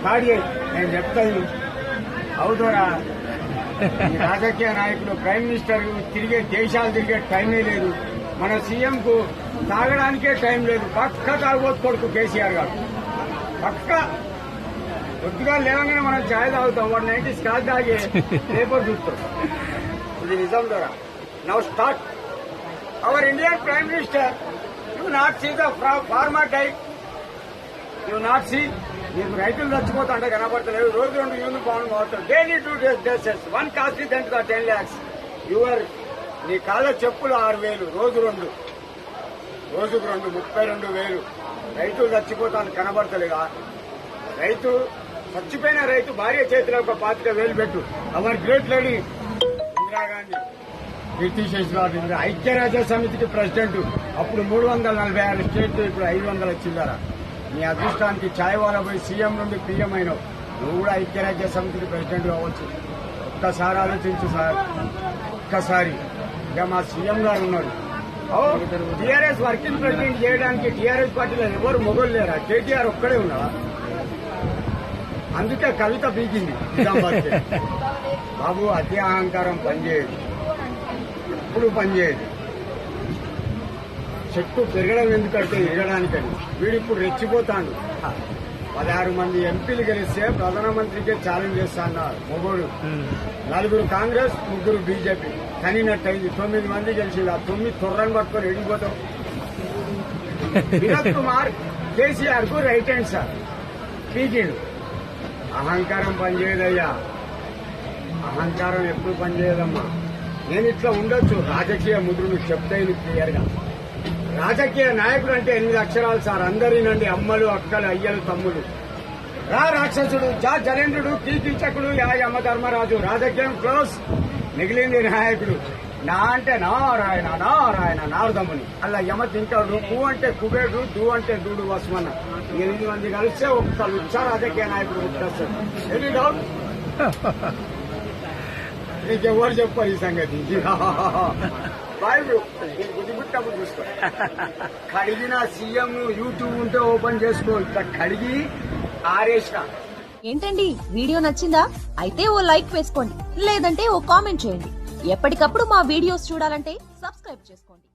Start చేయి నేను చెప్తాను అవుదోరా ఈ రాజకీయ నాయకులు ప్రైమ్ మినిస్టర్ తిరిగే దేశాలు తిరిగే టైమే లేదు మన సీఎం కు తాగడానికే టైం లేదు పక్క తాగబోతు కొడుకు కేసీఆర్ గారు పక్క కొద్దిగా లేవగానే మనం ఛాయ్ తాగుతాం వాడు నైన్టీ స్టార్ట్ తాగి పేపర్ చూస్తాం ఇది నిజం ద్వారా now start our Indian prime minister you not see the farmer diet you not see మీకు రైతులు చచ్చిపోతా కనబడతలేదు. రోజు రెండు యూనిఫామ్ వాడతారు. Daily two days dresses one cost ten the ten lakhs your నీ కాళ్ళ చెప్పులు ఆరు వేలు. రోజు రెండు. రోజుకు రెండు ముప్పై రెండు వేలు. రైతులు చచ్చిపోతాను కనబడతలేదు. రైతు చచ్చిపోయిన రైతు భార్య చేతిలో ఒక పాతిక వేలు పెట్టు. అవర్ గ్రేట్ లేడీ ఇందిరాగాంధీ కీర్తిశేష్ గారు ఐక్యరాజ్య సమితికి ప్రెసిడెంట్ అప్పుడు మూడు వందల నలభై ఆరు స్టేట్లు ఇప్పుడు ఐదు వందల చిల్లర. నీ అదృష్టానికి ఛాయ్ వాళ్ళ పోయి సీఎం నుండి పీఎం అయినావు. నువ్వు కూడా ఐక్యరాజ్య సమితికి ప్రెసిడెంట్ కావచ్చు. ఒక్కసారి ఆలోచించు సార్. ఒక్కసారి. ఇక మా సీఎం గారు ఉన్నారు. టీఆర్ఎస్ వర్కింగ్ ప్రెసిడెంట్ చేయడానికి టీఆర్ఎస్ పార్టీలో ఎవరు మొగలు లేరా? కేటీఆర్ ఒక్కడే ఉన్నారా అందుకే కవిత పీకింది బాబు అతి అహంకారం పనిచేయదు. ఎప్పుడు పనిచేయదు. చెట్టు పెరగడం ఎందుకంటే ఎగడానికని వీడు ఇప్పుడు రెచ్చిపోతాడు. పదహారు మంది ఎంపీలు గెలిస్తే ప్రధానమంత్రికే ఛాలెంజ్ చేస్తా అన్నారు మొగోడు. నలుగురు కాంగ్రెస్ ముగ్గురు బీజేపీ. కనినట్టయింది. తొమ్మిది మంది గెలిచి ఆ తొమ్మిది తొర్రని పట్టుకొని ఎడిగిపోతాం వినోద్ కుమార్ కేసీఆర్కు రైట్ హ్యాండ్ సార్ పీకిడు. అహంకారం పనిచేయదయ్యా. అహంకారం ఎప్పుడు పనిచేయదమ్మా. నేను ఇట్లా ఉండొచ్చు. రాజకీయ ముద్రులు చెప్తాయి క్లియర్గా రాజకీయ నాయకుడు అంటే ఎనిమిది అక్షరాలు సార్. అందరినండి అమ్మలు అక్కలు అయ్యలు తమ్ముడు రా రాక్షసుడు జా జలేంద్రుడు కీర్తించకుడు యా యమ ధర్మరాజు. రాజకీయం క్లోజ్. మిగిలింది నాయకుడు. నా అంటే నారాయణ నారాయణ నారదమ్ముని అలా యమ తింటాడు కు అంటే కుబేడు దు అంటే దూడు వస్మన్న. ఎనిమిది మంది కలిస్తే ఒక్క లుచ్చ రాజకీయ నాయకుడు గుర్తొస్తాడు ఎనీ డౌట్ నీకెవరు చెప్పారు ఈ సంగతి. బాయ్ నేను కడిగిన సీఎం యూట్యూబ్ ఉంటే ఓపెన్ చేసుకో. ఇట్లా కడిగి ఆరేసిన. ఏంటండి? వీడియో నచ్చిందా? అయితే ఓ లైక్ వేసుకోండి. లేదంటే ఓ కామెంట్ చేయండి. ఎప్పటికప్పుడు మా వీడియోస్ చూడాలంటే సబ్స్క్రైబ్ చేసుకోండి.